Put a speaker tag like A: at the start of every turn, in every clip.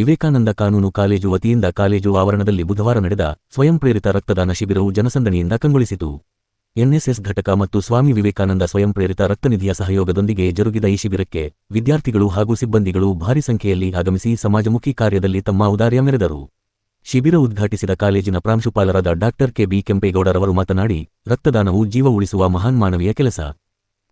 A: ವಿವೇಕಾನಂದ ಕಾನೂನು ಕಾಲೇಜು ವತಿಯಿಂದ ಕಾಲೇಜು ಆವರಣದಲ್ಲಿ ಬುಧವಾರ ನಡೆದ ಸ್ವಯಂ ಪ್ರೇರಿತ ರಕ್ತದಾನ ಶಿಬಿರವು ಜನಸಂದಣಿಯಿಂದ ಕಂಗೊಳಿಸಿತು. ಎನ್ಎಸ್ಎಸ್ ಘಟಕ ಮತ್ತು ಸ್ವಾಮಿ ವಿವೇಕಾನಂದ ಸ್ವಯಂ ಪ್ರೇರಿತ ರಕ್ತನಿಧಿಯ ಸಹಯೋಗದೊಂದಿಗೆ ಜರುಗಿದ ಈ ಶಿಬಿರಕ್ಕೆ ವಿದ್ಯಾರ್ಥಿಗಳು ಹಾಗೂ ಸಿಬ್ಬಂದಿಗಳು ಭಾರಿ ಸಂಖ್ಯೆಯಲ್ಲಿ ಆಗಮಿಸಿ ಸಮಾಜಮುಖಿ ಕಾರ್ಯದಲ್ಲಿ ತಮ್ಮ ಔದಾರ್ಯ ಮೆರೆದರು. ಶಿಬಿರ ಉದ್ಘಾಟಿಸಿದ ಕಾಲೇಜಿನ ಪ್ರಾಂಶುಪಾಲರಾದ ಡಾಕ್ಟರ್ ಕೆ ಬಿ ಕೆಂಪೇಗೌಡರವರು ಮಾತನಾಡಿ, ರಕ್ತದಾನವು ಜೀವ ಉಳಿಸುವ ಮಹಾನ್ ಮಾನವೀಯ ಕೆಲಸ.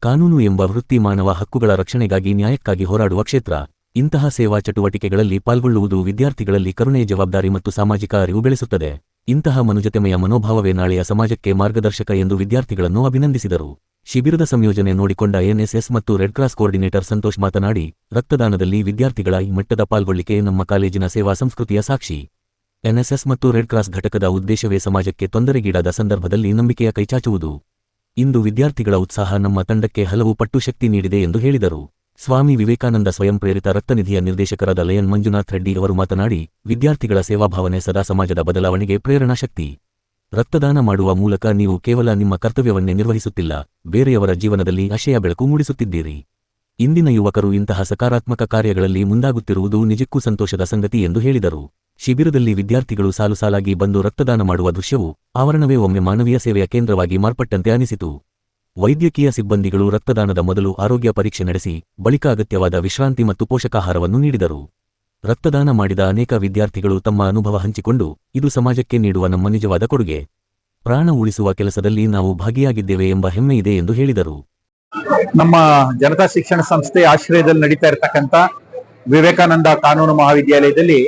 A: ಕಾನೂನು ಎಂಬ ವೃತ್ತಿ ಮಾನವ ಹಕ್ಕುಗಳ ರಕ್ಷಣೆಗಾಗಿ ನ್ಯಾಯಕ್ಕಾಗಿ ಹೋರಾಡುವ ಕ್ಷೇತ್ರ. ಇಂತಹ ಸೇವಾ ಚಟುವಟಿಕೆಗಳಲ್ಲಿ ಪಾಲ್ಗೊಳ್ಳುವುದು ವಿದ್ಯಾರ್ಥಿಗಳಲ್ಲಿ ಕರುಣೆಯ ಜವಾಬ್ದಾರಿ ಮತ್ತು ಸಾಮಾಜಿಕ ಅರಿವು ಬೆಳೆಸುತ್ತದೆ. ಇಂತಹ ಮನುಜತೆಮಯ ಮನೋಭಾವವೇ ನಾಳೆಯ ಸಮಾಜಕ್ಕೆ ಮಾರ್ಗದರ್ಶಕ ಎಂದು ವಿದ್ಯಾರ್ಥಿಗಳನ್ನು ಅಭಿನಂದಿಸಿದರು. ಶಿಬಿರದ ಸಂಯೋಜನೆ ನೋಡಿಕೊಂಡ ಎನ್ಎಸ್ಎಸ್ ಮತ್ತು ರೆಡ್ ಕ್ರಾಸ್ ಕೋಆರ್ಡಿನೇಟರ್ ಸಂತೋಷ್ ಮಾತನಾಡಿ, ರಕ್ತದಾನದಲ್ಲಿ ವಿದ್ಯಾರ್ಥಿಗಳ ಈ ಮಟ್ಟದ ಪಾಲ್ಗೊಳ್ಳಿಕೆ ನಮ್ಮ ಕಾಲೇಜಿನ ಸೇವಾ ಸಂಸ್ಕೃತಿಯ ಸಾಕ್ಷಿ. ಎನ್ಎಸ್ಎಸ್ ಮತ್ತು ರೆಡ್ ಕ್ರಾಸ್ ಘಟಕದ ಉದ್ದೇಶವೇ ಸಮಾಜಕ್ಕೆ ತೊಂದರೆಗೀಡಾದ ಸಂದರ್ಭದಲ್ಲಿ ನಂಬಿಕೆಯ ಕೈಚಾಚುವುದು. ಇಂದು ವಿದ್ಯಾರ್ಥಿಗಳ ಉತ್ಸಾಹ ನಮ್ಮ ತಂಡಕ್ಕೆ ಹಲವು ಪಟ್ಟು ಶಕ್ತಿ ನೀಡಿದೆ ಎಂದು ಹೇಳಿದರು. ಸ್ವಾಮಿ ವಿವೇಕಾನಂದ ಸ್ವಯಂ ಪ್ರೇರಿತ ರಕ್ತನಿಧಿಯ ನಿರ್ದೇಶಕರಾದ ಲಯನ್ ಮಂಜುನಾಥ್ ರೆಡ್ಡಿ ಅವರು ಮಾತನಾಡಿ, ವಿದ್ಯಾರ್ಥಿಗಳ ಸೇವಾಭಾವನೆ ಸದಾ ಸಮಾಜದ ಬದಲಾವಣೆಗೆ ಪ್ರೇರಣಾ ಶಕ್ತಿ. ರಕ್ತದಾನ ಮಾಡುವ ಮೂಲಕ ನೀವು ಕೇವಲ ನಿಮ್ಮ ಕರ್ತವ್ಯವನ್ನೇ ನಿರ್ವಹಿಸುತ್ತಿಲ್ಲ, ಬೇರೆಯವರ ಜೀವನದಲ್ಲಿ ಆಶಯ ಬೆಳಕು ಮೂಡಿಸುತ್ತಿದ್ದೀರಿ. ಇಂದಿನ ಯುವಕರು ಇಂತಹ ಸಕಾರಾತ್ಮಕ ಕಾರ್ಯಗಳಲ್ಲಿ ಮುಂದಾಗುತ್ತಿರುವುದು ನಿಜಕ್ಕೂ ಸಂತೋಷದ ಸಂಗತಿ ಎಂದು ಹೇಳಿದರು. ಶಿಬಿರದಲ್ಲಿ ವಿದ್ಯಾರ್ಥಿಗಳು ಸಾಲು ಸಾಲಾಗಿ ಬಂದು ರಕ್ತದಾನ ಮಾಡುವ ದೃಶ್ಯವು ಆವರಣವೇ ಒಮ್ಮೆ ಮಾನವೀಯ ಸೇವೆಯ ಕೇಂದ್ರವಾಗಿ ಮಾರ್ಪಟ್ಟಂತೆ ಅನಿಸಿತು. ವೈದ್ಯಕೀಯ ಸಿಬ್ಬಂದಿಗಳು ರಕ್ತದಾನದ ಮೊದಲು ಆರೋಗ್ಯ ಪರೀಕ್ಷೆ ನಡೆಸಿ, ಬಳಿಕ ಅಗತ್ಯವಾದ ವಿಶ್ರಾಂತಿ ಮತ್ತು ಪೋಷಕಾಹಾರವನ್ನು ನೀಡಿದರು. ರಕ್ತದಾನ ಮಾಡಿದ ಅನೇಕ ವಿದ್ಯಾರ್ಥಿಗಳು ತಮ್ಮ ಅನುಭವ ಹಂಚಿಕೊಂಡು, ಇದು ಸಮಾಜಕ್ಕೆ ನೀಡುವ ನಮ್ಮ ನಿಜವಾದ ಕೊಡುಗೆ. ಪ್ರಾಣ ಉಳಿಸುವ ಕೆಲಸದಲ್ಲಿ ನಾವು ಭಾಗಿಯಾಗಿದ್ದೇವೆ ಎಂಬ ಹೆಮ್ಮೆ ಇದೆ ಎಂದು ಹೇಳಿದರು.
B: ನಮ್ಮ ಜನತಾ ಶಿಕ್ಷಣ ಸಂಸ್ಥೆ ಆಶ್ರಯದಲ್ಲಿ ನಡೀತಾ ಇರತಕ್ಕಂತ ವಿವೇಕಾನಂದ ಕಾನೂನು ಮಹಾವಿದ್ಯಾಲಯದಲ್ಲಿ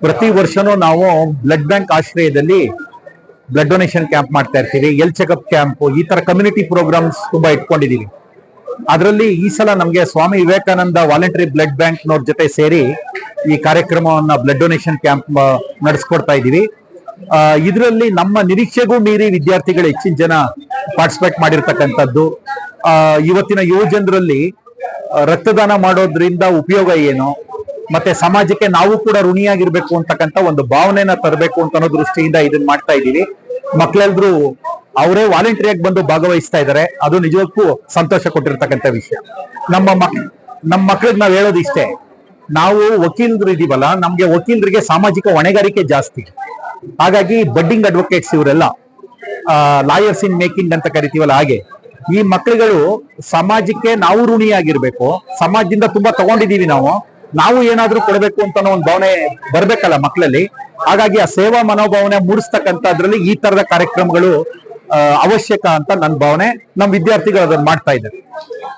B: ಪ್ರತಿ ವರ್ಷನೂ ನಾವು ಬ್ಲಡ್ ಬ್ಯಾಂಕ್ ಆಶ್ರಯದಲ್ಲಿ ಬ್ಲಡ್ ಡೊನೇಷನ್ ಕ್ಯಾಂಪ್ ಮಾಡ್ತಾ ಇರ್ತೀವಿ ಎಲ್ ಚೆಕಪ್ ಕ್ಯಾಂಪ್ ಈ ತರ ಕಮ್ಯುನಿಟಿ ಪ್ರೋಗ್ರಾಮ್ಸ್ ತುಂಬಾ ಇಟ್ಕೊಂಡಿದೀವಿ. ಅದರಲ್ಲಿ ಈ ಸಲ ನಮಗೆ Swami Vivekananda voluntary blood bank ನವ್ರ ಜೊತೆ ಸೇರಿ ಈ ಕಾರ್ಯಕ್ರಮವನ್ನ ಬ್ಲಡ್ ಡೊನೇಷನ್ ಕ್ಯಾಂಪ್ ನಡೆಸ್ಕೊಡ್ತಾ ಇದೀವಿ ಇದರಲ್ಲಿ ನಮ್ಮ ನಿರೀಕ್ಷೆಗೂ ಮೀರಿ ವಿದ್ಯಾರ್ಥಿಗಳು ಹೆಚ್ಚಿನ ಜನ ಪಾರ್ಟಿಸಿಪೇಟ್ ಮಾಡಿರ್ತಕ್ಕಂಥದ್ದು. ಇವತ್ತಿನ ಯುವ ಜನರಲ್ಲಿ ರಕ್ತದಾನ ಮಾಡೋದ್ರಿಂದ ಉಪಯೋಗ ಏನು? ಮತ್ತೆ ಸಮಾಜಕ್ಕೆ ನಾವು ಕೂಡ ಋಣಿಯಾಗಿರ್ಬೇಕು ಅಂತಕ್ಕಂಥ ಒಂದು ಭಾವನೆಯನ್ನ ತರಬೇಕು ಅಂತ ಅನ್ನೋ ದೃಷ್ಟಿಯಿಂದ ಇದನ್ನ ಮಾಡ್ತಾ ಇದ್ದೀವಿ. ಮಕ್ಕಳೆಲ್ಲರೂ ಅವರೇ ವಾಲಂಟಿಯಾಗಿ ಬಂದು ಭಾಗವಹಿಸ್ತಾ ಇದ್ದಾರೆ. ಅದು ನಿಜಕ್ಕೂ ಸಂತೋಷ ಕೊಟ್ಟಿರ್ತಕ್ಕಂಥ ವಿಷಯ. ನಮ್ಮ ಮಕ್, ನಮ್ಮ ಮಕ್ಳಿಗೆ ನಾವು ಹೇಳೋದು ಇಷ್ಟೇ. ನಾವು ವಕೀಲರು ಇದೀವಲ್ಲ, ನಮ್ಗೆ ವಕೀಲರಿಗೆ ಸಾಮಾಜಿಕ ಹೊಣೆಗಾರಿಕೆ ಜಾಸ್ತಿ. ಹಾಗಾಗಿ ಬಡ್ಡಿಂಗ್ ಅಡ್ವೊಕೇಟ್ಸ್ ಇವರೆಲ್ಲ ಲಾಯರ್ಸ್ ಇನ್ ಮೇಕಿಂಗ್ ಅಂತ ಕರಿತೀವಲ್ಲ ಹಾಗೆ, ಈ ಮಕ್ಕಳುಗಳು ಸಮಾಜಕ್ಕೆ ನಾವು ಋಣಿಯಾಗಿರ್ಬೇಕು. ಸಮಾಜದಿಂದ ತುಂಬಾ ತಗೊಂಡಿದೀವಿ ನಾವು. ನಾವು ಏನಾದ್ರೂ ಕೊಡಬೇಕು ಅಂತ ಒಂದು ಭಾವನೆ ಬರ್ಬೇಕಲ್ಲ ಮಕ್ಕಳಲ್ಲಿ ಹಾಗಾಗಿ ಆ ಸೇವಾ ಮನೋಭಾವನೆ ಮೂಡಿಸ್ತಕ್ಕಂಥದ್ರಲ್ಲಿ ಈ ತರದ ಕಾರ್ಯಕ್ರಮಗಳು ಅವಶ್ಯಕ ಅಂತ ನನ್ನ ಭಾವನೆ. ನಮ್ಮ ವಿದ್ಯಾರ್ಥಿಗಳು ಅದನ್ನ ಮಾಡ್ತಾ ಇದ್ದಾರೆ.